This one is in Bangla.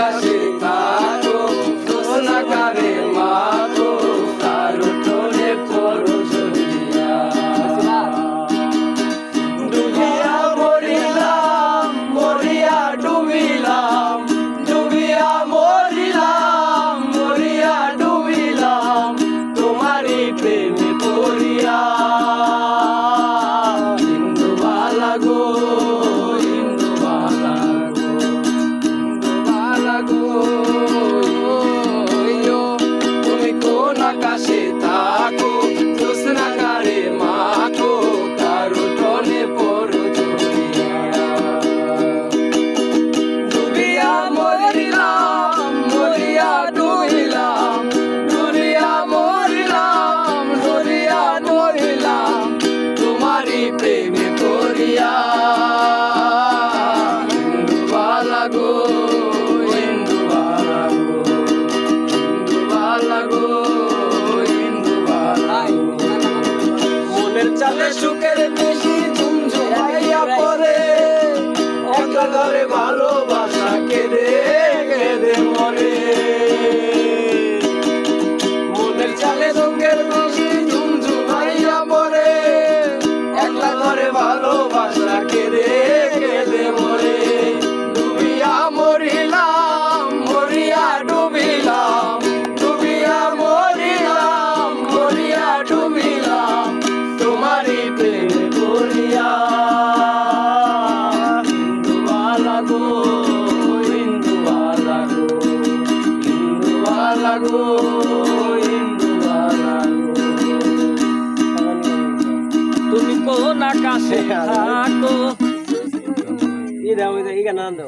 ajeitar. গো মনের চালে সুখের বেশি ঝুমঝুমাইয়া পরে একা ঘরে ভালোবাসা গো তুমি কোন আকাশে হ্যাঁ, থাকো? এরা ওই গান আনন্দ।